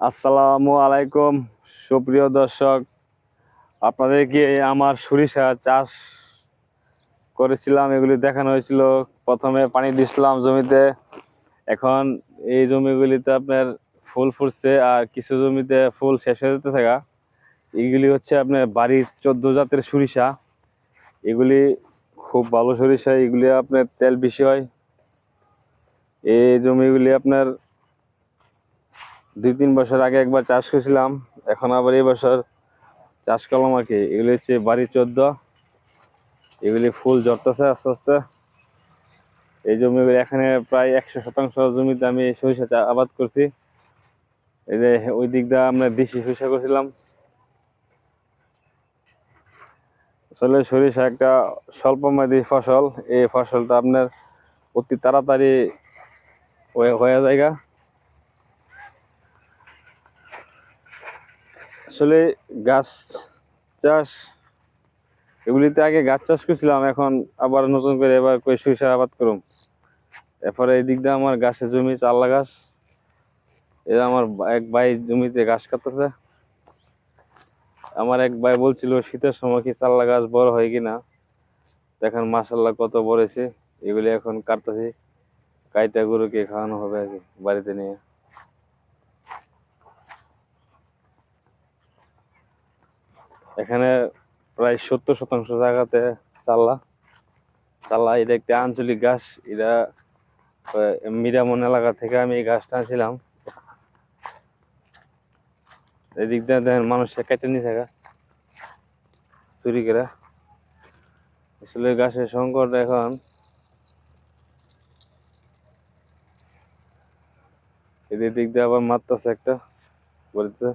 আসসালামু আলাইকুম, সুপ্রিয় দর্শক। আপনাদেরকে আমার সরিষা চাষ করেছিলাম, এগুলি দেখানো হয়েছিল। প্রথমে পানি দিছিলাম জমিতে। এখন এই জমিগুলিতে আপনার ফুল ফুটছে আর কিছু জমিতে ফুল শেষ হয়ে যেতে থাকা। এইগুলি হচ্ছে আপনার বাড়ির চোদ্দ জাতের সরিষা। এগুলি খুব ভালো সরিষা, এগুলি আপনার তেল বেশি হয়। এই জমিগুলি আপনার দুই তিন বছর আগে একবার চাষ করেছিলাম, এখন আবার এই বছর চাষ করলাম আর কি। এগুলি হচ্ছে বাড়ি চোদ্দ, এগুলি ফুল জড়তেছে আস্তে আস্তে। এই জমিগুলি এখানে প্রায় একশো শতাংশ জমিতে আমি সরিষা আবাদ করছি। এই যে ওই দিক দিয়ে আমরা দেশি সরিষা করছিলাম। আসলে সরিষা একটা স্বল্প মেয়াদী ফসল। এই ফসলটা আপনার অতি তাড়াতাড়ি হয়ে হয়ে যায় আসলে গাছ চাষ, এগুলিতে আগে গাছ চাষ করছিলাম, এখন আবার নতুন করে এবার কই সরিষা আবাদ করুম। এরপরে এই দিক দিয়ে আমার গাছের জমি চাল্লা গাছ। এরা আমার এক ভাই জমিতে গাছ কাটতেছে। আমার এক ভাই বলছিল, শীতের সময় কি চাল্লা গাছ বড় হয় কিনা? দেখেন মাসাল্লাহ কত বড় হয়েছে। এগুলি এখন কাটতেছি। কাইটা গরুকে খাওয়ানো হবে আর কি বাড়িতে নিয়ে। এখানে প্রায় সত্তর শতাংশ জায়গাতে চাল্লা। চাল্লা, এটা একটা আঞ্চলিক গাছ। এটা মিরামন এলাকা থেকে আমি এই গাছটা আনছিলাম। এদিক দিয়ে দেখেন মানুষ কেটে নিয়ে থাকা চুরি করে। আসলে গাছের সংকট এখন। এদের দিক দিয়ে আবার মারতেছে একটা বলছে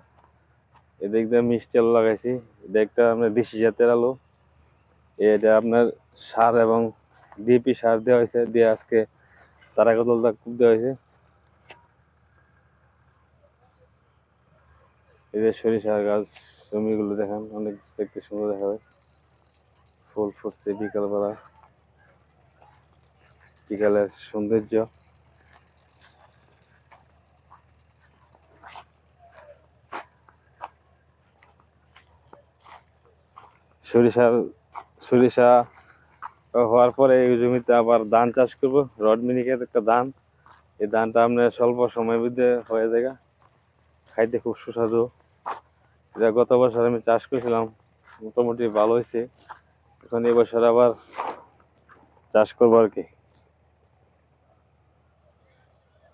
এদিক দিয়ে মিষ্টি লাগাইছি। এটা একটা আপনার দেশি জাতের আলু। এটা আপনার সার এবং ডিপি সার দেওয়া হয়েছে, দিয়ে আজকে তারা কতলটা খুব দেওয়া হয়েছে। এদের যে সরিষা গাছ, জমিগুলো দেখেন, অনেক দেখতে সুন্দর দেখা যায়। ফুল ফুটছে বিকালবেলা। বিকালের সৌন্দর্য। সরিষার সরিষা হওয়ার পরে এই জমিতে আবার ধান চাষ করব। রড মিনিকের একটা ধান। এই ধানটা আপনার স্বল্প সময়ের মধ্যে হয়ে যায় খাইতে খুব সুস্বাদু। এটা গত বছর আমি চাষ করেছিলাম। মোটামুটি ভালো হয়েছে। এখন এবছর আবার চাষ করব আর কি।